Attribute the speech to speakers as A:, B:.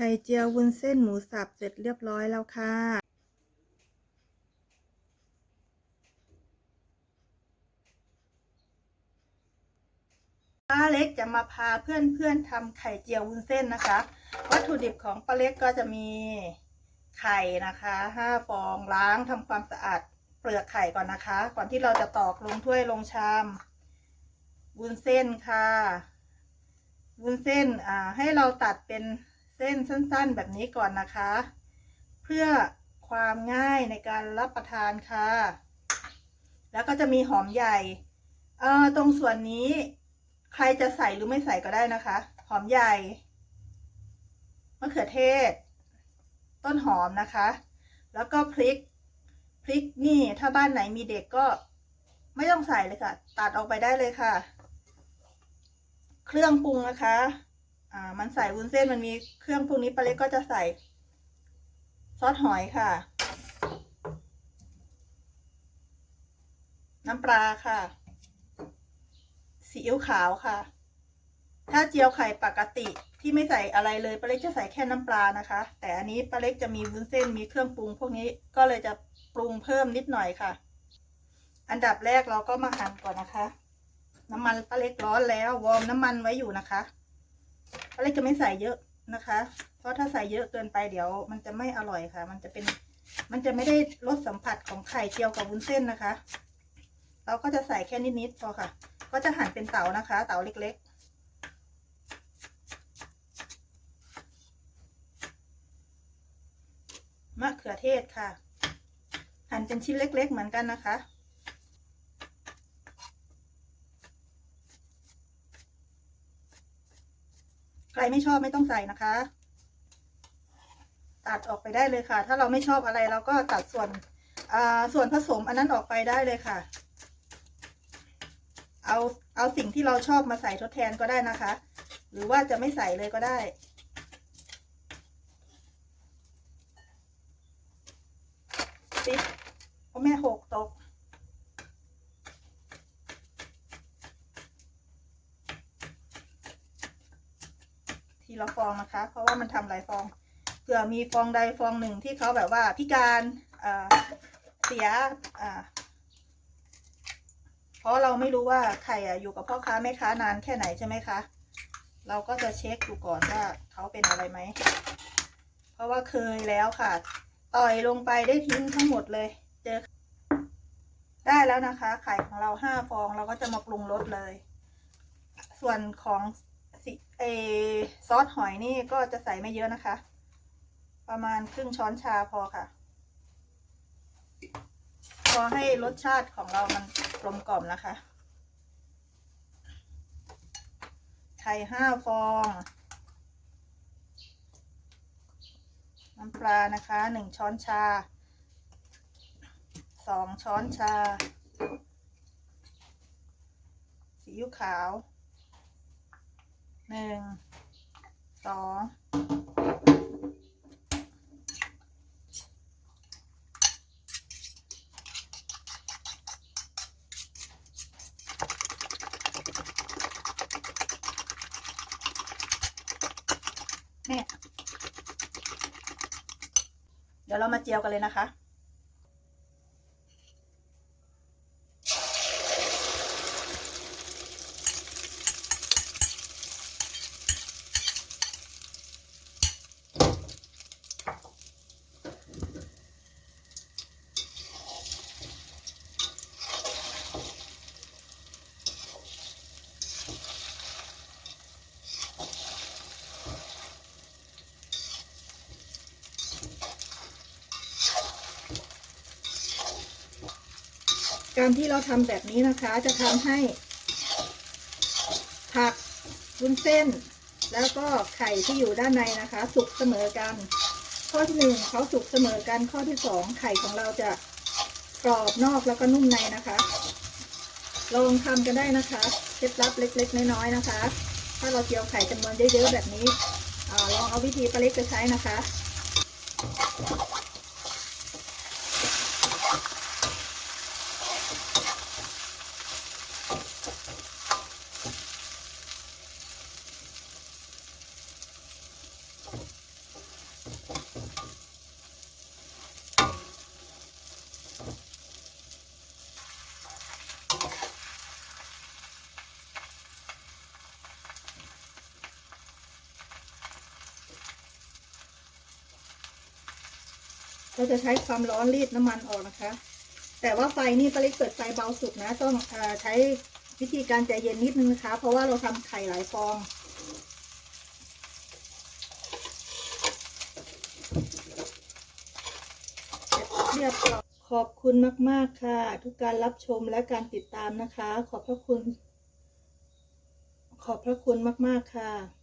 A: ไข่เจียววุ้นเส้นหมูสับเสร็จเรียบร้อยแล้วค่ะ ป้าเล็กจะมาพาเพื่อนๆทำไข่เจียววุ้นเส้นนะคะ วัตถุดิบของป้าเล็กก็จะมีไข่นะคะห้าฟองล้างทำความสะอาดเปลือกไข่ก่อนนะคะ ก่อนที่เราจะตอกลงถ้วยลงชามวุ้นเส้นค่ะวุ้นเส้นอ่าให้เราตัดเป็น เส้นสั้นๆแบบนี้ก่อนนะคะ เพื่อความง่ายในการรับประทานค่ะ แล้วก็จะมีหอมใหญ่เอ่อตรงส่วนนี้ใครจะใส่หรือไม่ใส่ก็ได้นะคะ หอมใหญ่มะเขือเทศ ต้นหอมนะคะ แล้วก็พริกพริกนี่ถ้าบ้านไหนมีเด็กก็ไม่ต้องใส่เลยค่ะ ตัดออกไปได้เลยค่ะ เครื่องปรุงนะคะ อ่ามันใส่วุ้นเส้นมันมีเครื่องปรุงนี้ปลาเล็กก็จะใส่ ซอสหอยค่ะ น้ำปลาค่ะซีอิ๊วขาวค่ะ ถ้าเจียวไข่ปกติที่ไม่ใส่อะไรเลยป้าเล็กจะใส่แค่น้ำปลานะคะ แต่อันนี้ป้าเล็กจะมีวุ้นเส้นมีเครื่องปรุง พวกนี้ก็เลยจะปรุงเพิ่มนิดหน่อยค่ะ อันดับแรกเราก็มาหั่นก่อนนะคะ น้ำมันป้าเล็กร้อนแล้ววอร์มน้ำมันไว้อยู่นะคะ ป้าเล็กจะไม่ใส่เยอะนะคะ เพราะถ้าใส่เยอะเกินไปเดี๋ยว มันจะไม่อร่อยค่ะ มันจะเป็น มันจะไม่ได้รสสัมผัสของไข่เจียวกับวุ้นเส้นนะคะ เราก็จะใส่แค่นิดๆพอค่ะ ก็จะหั่นเป็นเต๋านะคะ เต๋าเล็กๆมะเขือเทศค่ะ หั่นเป็นชิ้นเล็ก ๆ เหมือนกันนะคะ รไม่ชอบไม่ต้องใส่นะคะ ตัดออกไปได้เลยค่ะ ถ้าเราไม่ชอบอะไรเราก็ตัดส่วนส่วนผสมอันนั้นออกไปได้เลยค่ะ เอาเอาสิ่งที่เราชอบมาใส่ทดแทนก็ได้นะคะ หรือว่าจะไม่ใส่เลยก็ได้ติ๊กพ่อแม่หกตก ทีละฟองนะคะ เพราะว่ามันทำหลายฟองเผื่อมีฟองใดฟองหนึ่งที่เขาแบบว่าพิการเสียเพราะเราไม่รู้ว่าไข่อยู่กับพ่อค้าแม่ค้านานแค่ไหนใช่ไหมคะ เราก็จะเช็คดูก่อนว่าเขาเป็นอะไรไหม เพราะว่าเคยแล้วค่ะ ต่อยลงไปได้ทิ้งทั้งหมดเลย เจอ ได้แล้วนะคะ ไข่ของเราห้าฟองเราก็จะมาปรุงรสเลย ส่วนของ สิเอซอสหอยนี่ก็จะใส่ไม่เยอะนะคะ ประมาณครึ่งช้อนชาพอค่ะ พอให้รสชาติของเรามันกลมกล่อมนะคะไข่ห้าฟองน้ำปลานะคะหนึ่งช้อนชาสองช้อนชาซีอิ๊วขาว หนึ่งสองเนี่ยเดี๋ยวเรามาเจียวกันเลยนะคะ การที่เราทำแบบนี้นะคะ จะทำให้ ผักวุ้นเส้น แล้วก็ไข่ที่อยู่ด้านในนะคะ สุกเสมอกัน ข้อที่หนึ่งเขาสุกเสมอกันข้อที่สองไข่ของเราจะกรอบนอกแล้วก็นุ่มในนะคะ ลองทำกันได้นะคะเคล็ดลับเล็ก ๆ น้อยๆนะคะ ถ้าเราเจียวไข่จำนวนเยอะๆแบบนี้อลองเอาวิธีปลาเล็กไปใช้นะคะ เราจะใช้ความร้อนรีดน้ำมันออกนะคะ แต่ว่าไฟนี่ป้าเล็กเปิดไฟเบาสุดนะ ต้องอใช้วิธีการใจเย็นนิดนึงนะคะ เพราะว่าเราทำไข่หลายฟองเรียบร้อยขอบคุณมาก ๆ ค่ะ ทุกการรับชมและการติดตามนะคะ ขอบพระคุณ ขอบพระคุณมาก ๆ ค่ะ